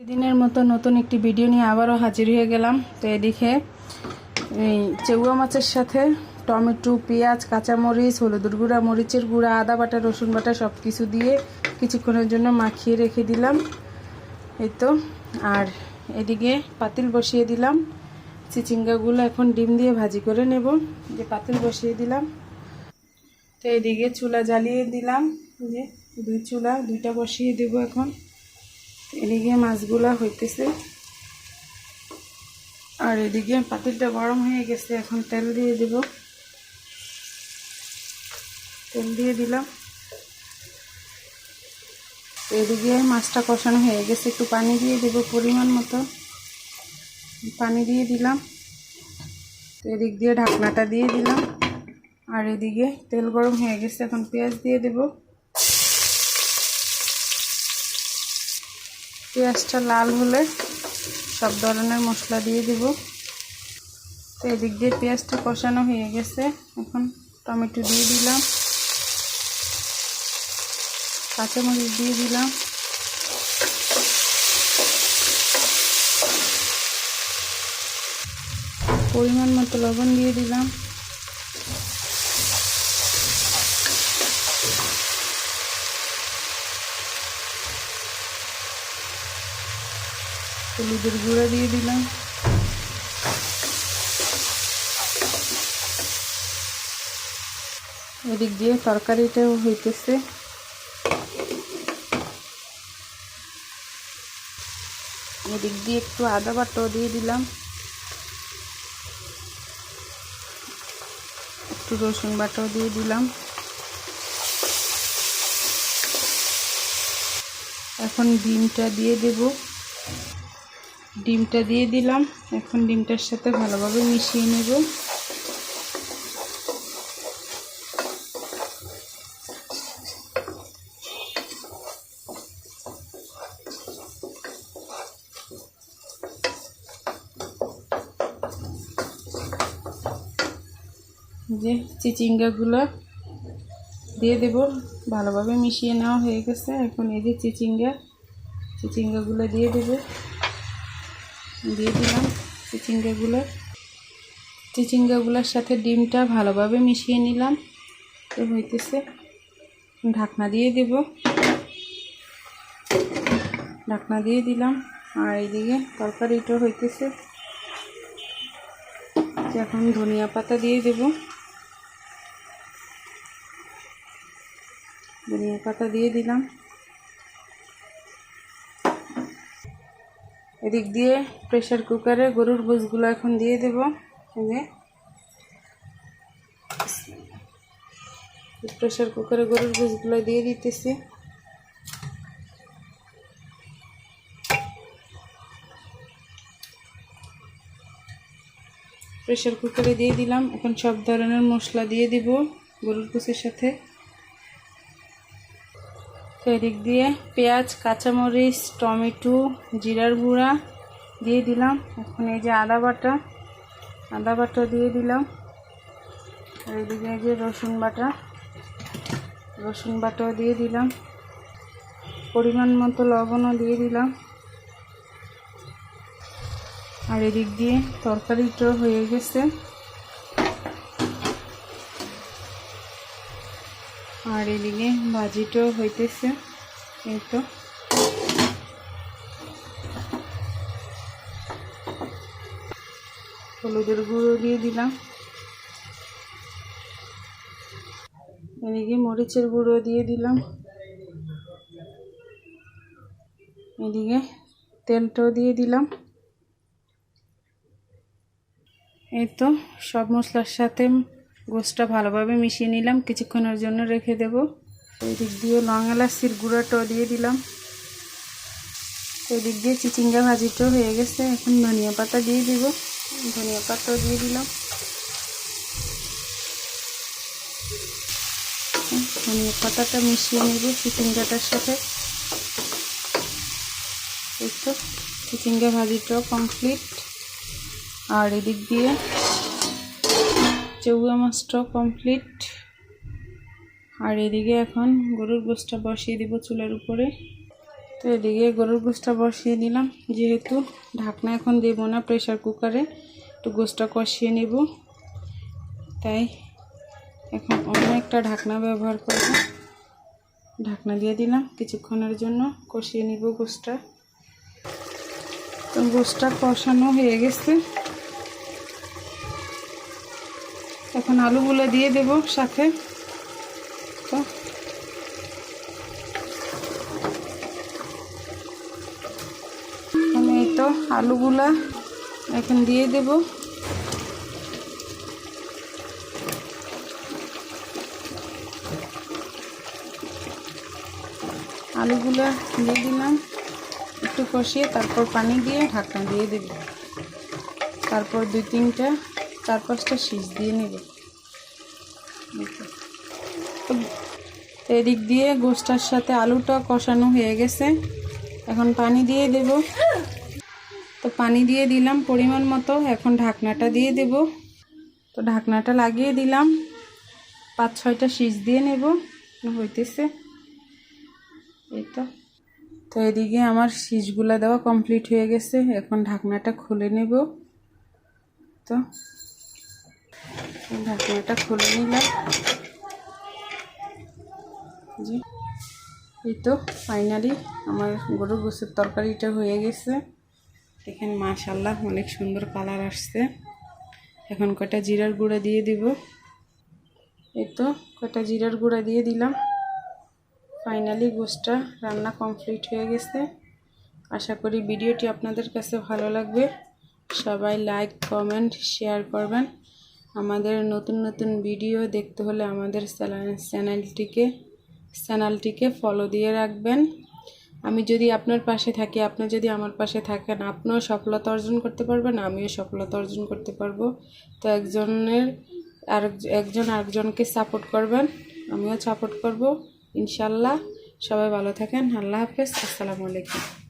দিনের মতো নতুন একটি ভিডিও নিয়ে আবারও হাজির হয়ে গেলাম। তো এদিকে এই চেউয়া মাছের সাথে টমেটো, পেঁয়াজ, কাঁচামরিচ, হলুদের গুঁড়া, মরিচের গুঁড়া, আদা বাটা, রসুন বাটা সব কিছু দিয়ে কিছুক্ষণের জন্য মাখিয়ে রেখে দিলাম। এই তো, আর এদিকে পাতিল বসিয়ে দিলাম। চিচিঙ্গাগুলো এখন ডিম দিয়ে ভাজি করে নেব। যে পাতিল বসিয়ে দিলাম। তো এদিকে চুলা জ্বালিয়ে দিলাম। যে দুই চুলা, দুইটা বসিয়ে দেব এখন। এদিকে মাছগুলা হইতেছে। আর এদিকে পাতিলটা গরম হয়ে গেছে, এখন তেল দিয়ে দেব। তেল দিয়ে দিলাম। এদিকে মাছটা কষানো হয়ে গেছে, একটু পানি দিয়ে দেব পরিমাণ মতো। পানি দিয়ে দিলাম। এদিক দিয়ে ঢাকনাটা দিয়ে দিলাম। আর এদিকে তেল গরম হয়ে গেছে, এখন পেঁয়াজ দিয়ে দেব। পেঁয়াজটা লাল হলে সব ধরনের মশলা দিয়ে দেব। তো এদিক দিয়ে পেঁয়াজটা কষানো হয়ে গেছে। এখন টমেটো দিয়ে দিলাম। কাঁচামরিচ দিয়ে দিলাম। পরিমাণ মতো লবণ দিয়ে দিলাম। হলুদের গুঁড়া দিয়ে দিলাম। এদিক দিয়ে তরকারিটাও হইতেছে। এদিক দিয়ে একটু আদা বাটাও দিয়ে দিলাম। একটু রসুন বাটাও দিয়ে দিলাম। এখন ডিমটা দিয়ে দেব। ডিমটা দিয়ে দিলাম। এখন ডিমটার সাথে ভালোভাবে মিশিয়ে নেব। যে চিচিঙ্গাগুলো দিয়ে দেব, ভালোভাবে মিশিয়ে নেওয়া হয়ে গেছে। এখন এই যে চিচিঙ্গা, চিচিঙ্গাগুলো দিয়ে দেবে। দিয়ে দিলাম চিচিঙ্গাগুলো। চিচিঙ্গাগুলোর সাথে ডিমটা ভালোভাবে মিশিয়ে নিলাম। তো হইতেছে, ঢাকনা দিয়ে দেব। ঢাকনা দিয়ে দিলাম। আর এইদিকে তরকারিটা হইতেছে এখন ধনিয়া পাতা দিয়ে দেব। ধনিয়া পাতা দিয়ে দিলাম। এদিক দিয়ে প্রেশার কুকারে গরুর গোসগুলো এখন দিয়ে দেব। প্রেশার কুকারে গরুর গোসগুলো দিয়ে দিতেছি। প্রেশার কুকারে দিয়ে দিলাম। এখন সব ধরনের মশলা দিয়ে দিব গরুর কুচের সাথে। তো এদিক দিয়ে পেঁয়াজ, কাঁচামরিচ, টমেটো, জিরার গুঁড়া দিয়ে দিলাম। এখন এই যে আদা বাটা আদা বাটা দিয়ে দিলাম। আর এদিকে এই যে রসুন বাটা, রসুন বাটাও দিয়ে দিলাম। পরিমাণ মতো লবণও দিয়ে দিলাম। আর এদিক দিয়ে তরকারিটাও হয়ে গেছে। আর এদিকে ভাজিটাও হইতেছে, এই তো। হলুদের গুঁড়ো দিয়ে দিলাম। এদিকে মরিচের গুঁড়ো দিয়ে দিলাম। এদিকে তেলটাও দিয়ে দিলাম। এই তো সব মশলার সাথে গোসটা ভালোভাবে মিশিয়ে নিলাম। কিছুক্ষণের জন্য রেখে দেব। এই দিক দিয়ে লং এলাচির গুঁড়োটাও দিয়ে দিলাম। এই দিক দিয়ে চিচিঙ্গা ভাজিটাও হয়ে গেছে। এখন ধনিয়া পাতা দিয়ে দিব। ধনিয়া পাতাও দিয়ে দিলাম। ধনিয়া পাতাটা মিশিয়ে নেব চিচিঙ্গাটার সাথে। এই তো, চিচিঙ্গা ভাজিটাও কমপ্লিট। আর এদিক দিয়ে চৌয়া মাছটাও কমপ্লিট আর এদিকে এখন গরুর গোসটা বসিয়ে দিব চুলার উপরে। তো এদিকে গরুর গোষ্ঠটা বসিয়ে দিলাম যেহেতু ঢাকনা এখন দেবো না প্রেশার কুকারে একটু গোষ্ঠটা কষিয়ে নেব। তাই এখন অন্য একটা ঢাকনা ব্যবহার করব। ঢাকনা দিয়ে দিলাম কিছুক্ষণের জন্য, কষিয়ে নিব গোষ্ঠটা তো গোষ্ঠটা কষানো হয়ে গেছে। এখন আলুগুলো দিয়ে দেব সাথে। তো। আমি এই তো আলুগুলা এখন দিয়ে দেব। আলুগুলা দিয়ে দিলাম। একটু কষিয়ে তারপর পানি দিয়ে ঢাকনা দিয়ে দেব। তারপর দুই তিনটা চার পাঁচটা শীষ দিয়ে নেব। তো এদিক দিয়ে গোষ্ঠার সাথে আলুটা কষানো হয়ে গেছে। এখন পানি দিয়ে দেব। তো পানি দিয়ে দিলাম পরিমাণ মতো। এখন ঢাকনাটা দিয়ে দেব। তো ঢাকনাটা লাগিয়ে দিলাম। পাঁচ ছয়টা শীষ দিয়ে নেব। হইতেছে। এই তো। তো এদিকে আমার শীষগুলা দেওয়া কমপ্লিট হয়ে গেছে। এখন ঢাকনাটা খুলে নেব। তো ঢাকনাটা খুলে নিলাম। এই তো ফাইনালি আমার গরুর গোসের তরকারিটা হয়ে গেছে। দেখেন মাশাল্লাহ অনেক সুন্দর কালার আসছে। এখন কটা জিরার গুঁড়া দিয়ে দিব? এই তো কটা জিরার গুঁড়া দিয়ে দিলাম। ফাইনালি গোসটা রান্না কমপ্লিট হয়ে গেছে। আশা করি ভিডিওটি আপনাদের কাছে ভালো লাগবে। সবাই লাইক কমেন্ট শেয়ার করবেন। আমাদের নতুন নতুন ভিডিও দেখতে হলে আমাদের চ্যানেলটিকে চ্যানেলটিকে ফলো দিয়ে রাখবেন। আমি যদি আপনার পাশে থাকি, আপনি যদি আমার পাশে থাকেন, আপনিও সফলতা অর্জন করতে পারবেন, আমিও সফলতা অর্জন করতে পারব। তো একজনের আর একজন আরেকজনকে সাপোর্ট করবেন, আমিও সাপোর্ট করব। ইনশাল্লাহ সবাই ভালো থাকেন, আল্লাহ হাফেজ, আসসালামু আলাইকুম।